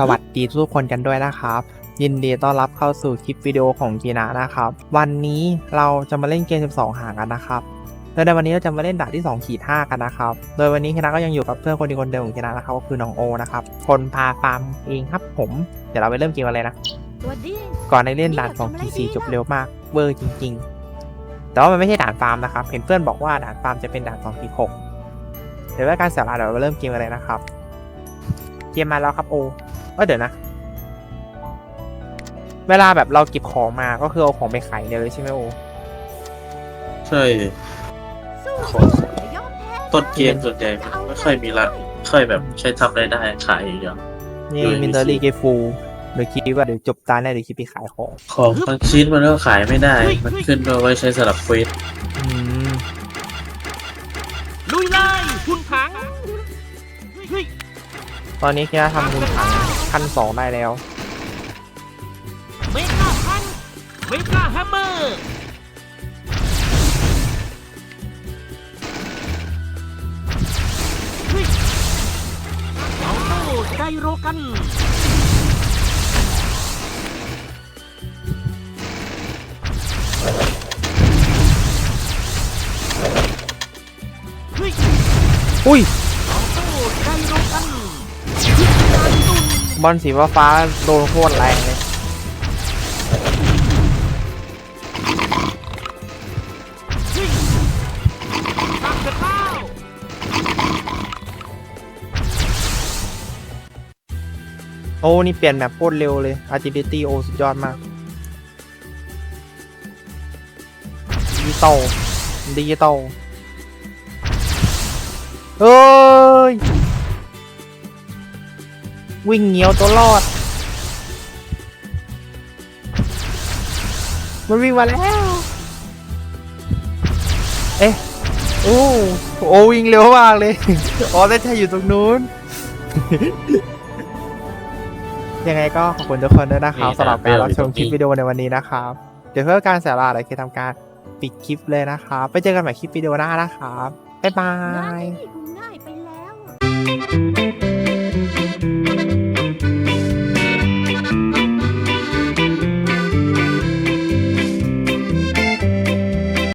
สวัสดีทุกคนกันด้วยนะครับ ยินดีต้อนรับเข้าสู่คลิปวิดีโอของกีนานะครับ วันนี้เราจะมาเล่นเกม 12หางกันนะครับโดยในวันนี้เราจะมาเล่นด่านที่2ขีด5กันนะครับ โดยวันนี้กีนาก็ยังอยู่กับเพื่อนคนดีคนเดิมของกีนานะครับก็คือน้องโอนะครับ คนพาฟาร์มเองครับผม เดี๋ยวเราไปเริ่มเกมกันเลยนะ ก่อนในเล่นด่าน2ขีด4จบเร็วมากเวอร์จริง ๆ แต่ว่ามันไม่ใช่ด่านฟาร์มนะครับ เห็นเพื่อนบอกว่าด่านฟาร์มจะเป็นด่าน2ขีด6เดี๋ยวว่าการเสียเวลาเดี๋ยวเราเริ่มเกมกันเลยนะครับ เกมมาแล้วครับโอ เออเดี๋ยวนะ เวลาแบบเราเก็บของมาก็คือเอาของไปขายเดียวเลยใช่ไหมโอใช่สู้ของอย่ายอมแพ้ต้นเกมส่วนใหญ่มันไม่ค่อยมีร้านค่อยแบบใช้ทำรายได้ขายอย่างเดียวนี่อยู่ในมินเตอรี่เกฟูเดี๋ยวคิดว่าเดี๋ยวจบตาแน่เดี๋ยวคิดไปขายของ ของบางชิ้นมันก็ขายไม่ได้ มันขึ้นมาไว้ใช้สลับเฟสอืมลุยเลยคุณถังเฮ้ยตอนนี้แค่ทำบุญถัง ขั้นสองได้แล้วเมกาพันเมกาแฮมเมอร์เฮ้ยเอาโต้ไดโรกัน อลสีฟ้าโดนโคตรแรงเลยเฮ้โอ้ นี่เปลี่ยนแบบโคตรเร็วเลย agility โอสุดยอดมาก ดิจิตอลดิจิตอลเอ้ย วิ่งเหนียวตัวรอด มันวิ่งมาแล้ว เอ๊ะ โอ้โอ้วิ่งเร็วมากเลย อ๋อแต่ใช่อยู่ตรงนู้น ยังไงก็ขอบคุณทุกคนด้วยนะครับสำหรับการรับชมคลิปวิดีโอในวันนี้นะครับ เดี๋ยวเพื่อการเสียเวลาเดี๋ยวเคทำการปิดคลิปเลยนะครับ ไปเจอกันใหม่คลิปวิดีโอหน้านะครับ บ๊ายบางานยนี้